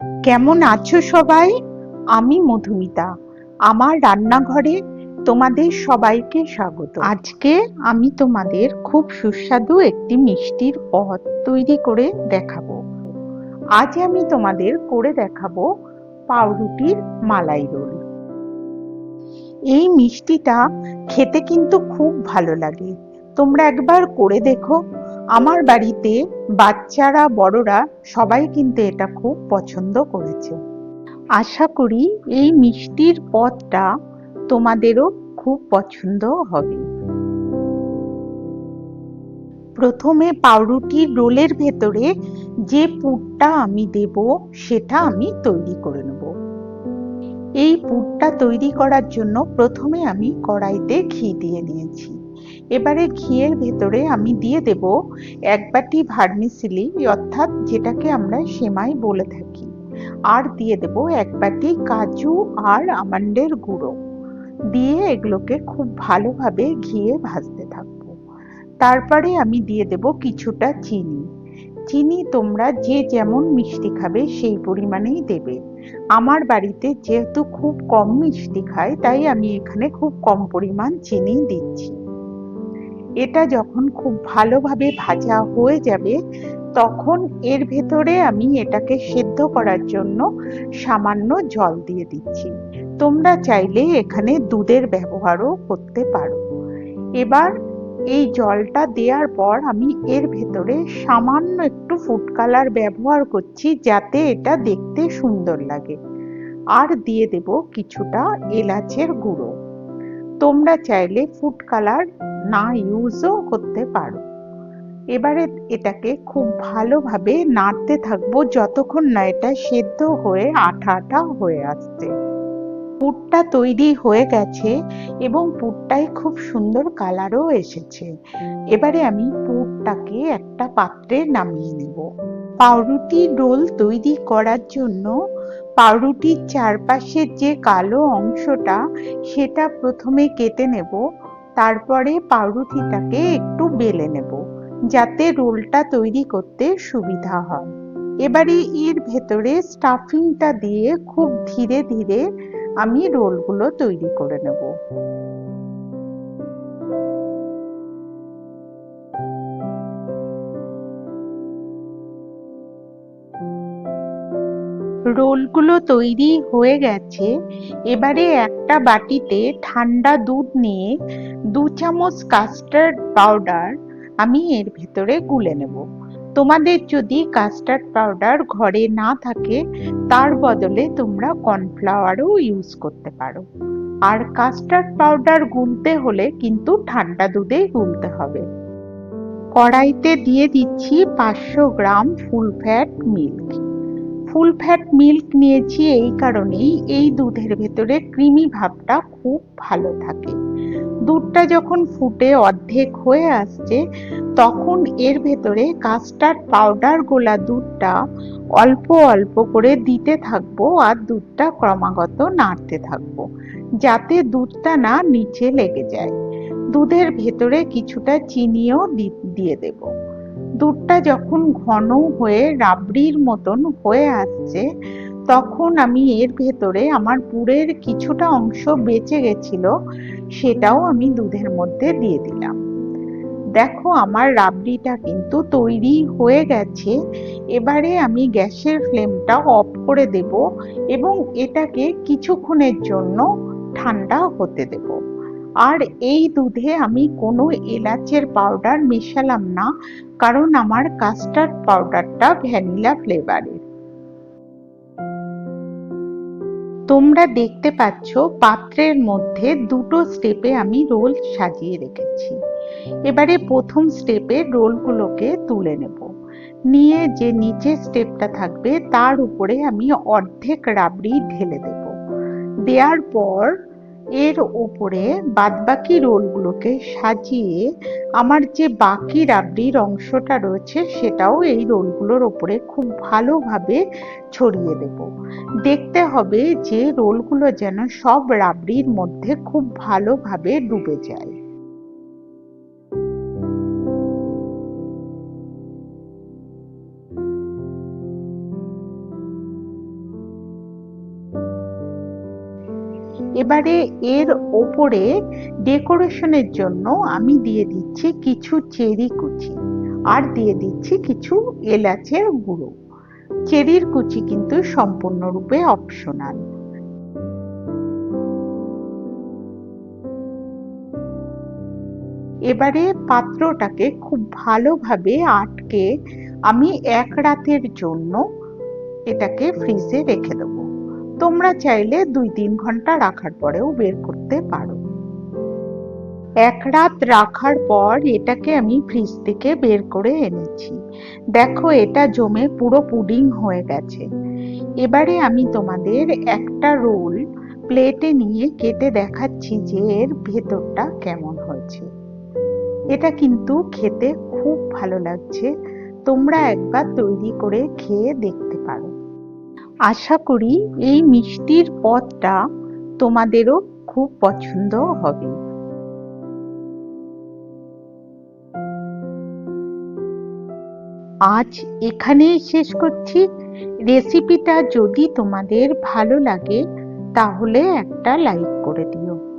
কেমন আছো সবাই? আমি মধুমিতা। আমার রান্নাঘরে তোমাদের সবাইকে স্বাগত। আজকে আমি তোমাদের খুব সুস্বাদু একটি মিষ্টির পদ তৈরি করে দেখাবো। আজ আমি তোমাদের করে দেখাবো পাউরুটির মালাই রোল। এই মিষ্টিটা খেতে কিন্তু খুব ভালো লাগে। তোমরা একবার করে দেখো। আমার বাড়িতে বাচ্চারা, বড়রা সবাই কিন্তু এটা খুব পছন্দ করেছে। আশা করি এই মিষ্টির পদটা তোমাদেরও খুব পছন্দ হবে। প্রথমে পাউরুটির রোলের ভেতরে যে পুরটা আমি দেব, সেটা আমি তৈরি করে নেব। এই পুরটা তৈরি করার জন্য প্রথমে আমি কড়াইতে ঘি দিয়ে নিয়েছি এবারে ঘিয়ের ভেতরে আমি দিয়ে দেব এক বাটি ভার্মিসিলি, অর্থাৎ যেটাকে আমরা সেমাই বলে থাকি। আর দিয়ে দেব এক বাটি কাজু আর আমন্ডের গুঁড়ো। দিয়ে এগুলোকে খুব ভালোভাবে ঘিয়ে ভাজতে থাকব। তারপরে আমি দিয়ে দেব কিছুটা চিনি। চিনি তোমরা যে যেমন মিষ্টি খাবে সেই পরিমাণেই দেবে। আমার বাড়িতে যেহেতু খুব কম মিষ্টি খায়, তাই আমি এখানে খুব কম পরিমাণ চিনি দিচ্ছি। এটা যখন খুব ভালোভাবে ভাজা হয়ে যাবে, তখন এর ভেতরে আমি এটাকে সেদ্ধ করার জন্য সামান্য জল দিয়ে দিচ্ছি। তোমরা চাইলে এখানে দুধের ব্যবহারও করতে পারো। এবার এই জলটা দেওয়ার পর আমি এর ভেতরে সামান্য একটু ফুড কালার ব্যবহার করছি যাতে এটা দেখতে সুন্দর লাগে। আর দিয়ে দেব কিছুটা এলাচের গুঁড়ো। তোমরা চাইলে ফুড কালার না ইউজও করতে পারো। এবারে এটাকে খুব ভালোভাবে নাড়তে থাকব যতক্ষণ না এটা সেদ্ধ হয়ে আঠা আঠা হয়ে আসছে। পুরটা তৈরি হয়ে গেছে এবং পুরটায় খুব সুন্দর কালারও এসেছে। এবারে আমি পুরটাকে একটা পাত্রে নামিয়ে নেব। পাউরুটি রোল তৈরি করার জন্য পাউরুটির চারপাশের যে কালো অংশটা, সেটা প্রথমে কেটে নেব, তারপরে পাউরুটিটাকে একটু বেলে নেব, যাতে রোলটা তৈরি করতে সুবিধা হয়। এবারে এর ভেতরে স্টাফিংটা দিয়ে খুব ধীরে ধীরে আমি রোলগুলো তৈরি করে নেব। রোলগুলো তৈরি হয়ে গেছে। এবারে একটা বাটিতে ঠান্ডা দুধ নিয়ে দু চামচ কাস্টার্ড পাউডার আমি এর ভেতরে গুলে নেব। তোমাদের যদি কাস্টার্ড পাউডার ঘরে না থাকে, তার বদলে তোমরা কর্নফ্লাওয়ারও ইউজ করতে পারো। আর কাস্টার্ড পাউডার গুলতে হলে কিন্তু ঠান্ডা দুধেই গুলতে হবে। কড়াইতে দিয়ে দিচ্ছি পাঁচশো gram full fat milk full fat milk নিয়েছি এই কারণেই এই দুধের ভেতরে ক্রিমি ভাবটা খুব ভালো থাকে। দুধটা যখন ফুটে অর্ধেক হয়ে আসছে, তখন এর ভেতরে কাস্টার্ড পাউডার গোলা দুধটা অল্প অল্প করে দিতে থাকব আর দুধটা ক্রমাগত নাড়তে থাকব, যাতে দুধটা না নিচে লেগে যায়। দুধের ভেতরে কিছুটা চিনিও দিয়ে দেব। দুধটা যখন ঘন হয়ে রাবড়ির মতন হয়ে আসছে, তখন আমি এর ভেতরে আমার পুরের কিছুটা অংশ বেঁচে গেছিল, সেটাও আমি দুধের মধ্যে দিয়ে দিলাম। দেখো আমার রাবড়িটা কিন্তু তৈরি হয়ে গেছে, এবারে আমি গ্যাসের ফ্লেমটা অফ করে দেব এবং এটাকে কিছুক্ষণের জন্য ঠান্ডা হতে দেব। আর এই দুধে আমি কোনো এলাচের পাউডার মেশালাম না, কারণ আমার কাস্টার্ড পাউডারটা ভ্যানিলা ফ্লেভারের তোমরা দেখতে পাচ্ছ পাত্রের মধ্যে দুটো স্টেপে আমি রোল সাজিয়ে রেখেছি। এবারে প্রথম স্টেপে রোলগুলোকে তুলে নেব। নিয়ে যে নিচের স্টেপটা থাকবে, তার উপরে আমি অর্ধেক রাবড়ি ঢেলে দেব। দেওয়ার পর এর ওপরে বাদবাকি রোলগুলোকে সাজিয়ে আমার যে বাকি রাবড়ির অংশটা রয়েছে সেটাও এই রোলগুলোর ওপরে খুব ভালোভাবে ছড়িয়ে দেব। দেখতে হবে যে রোলগুলো যেন সব রাবড়ির মধ্যে খুব ভালোভাবে ডুবে যায়। এবারে এর ওপরে ডেকোরেশনের জন্য আমি দিয়ে দিচ্ছি কিছু চেরি কুচি আর দিয়ে দিচ্ছি কিছু এলাচের গুঁড়ো। চেরির কুচি কিন্তু সম্পূর্ণরূপে অপশনাল এবারে পাত্রটাকে খুব ভালোভাবে আটকে আমি এক রাতের জন্য এটাকে ফ্রিজে রেখে দেবো। তোমরা চাইলে দুই তিন ঘণ্টা রাখার পরেও বের করতে পারো। এক রাত রাখার পর এটাকে আমি ফ্রিজ থেকে বের করে এনেছি। দেখো, এটা জমে পুরো পুডিং হয়ে গেছে। এবারে আমি তোমাদের একটা রোল প্লেটে নিয়ে কেটে দেখাচ্ছি যে এর ভেতরটা কেমন হয়েছে। এটা কিন্তু খেতে খুব ভালো লাগছে। তোমরা একবার তৈরি করে খেয়ে দেখতে পারো। আশা করি এই মিষ্টির পদটা তোমাদেরও খুব পছন্দ হবে। আজ এখানেই শেষ করছি। রেসিপিটা যদি তোমাদের ভালো লাগে, তাহলে একটা লাইক করে দিও।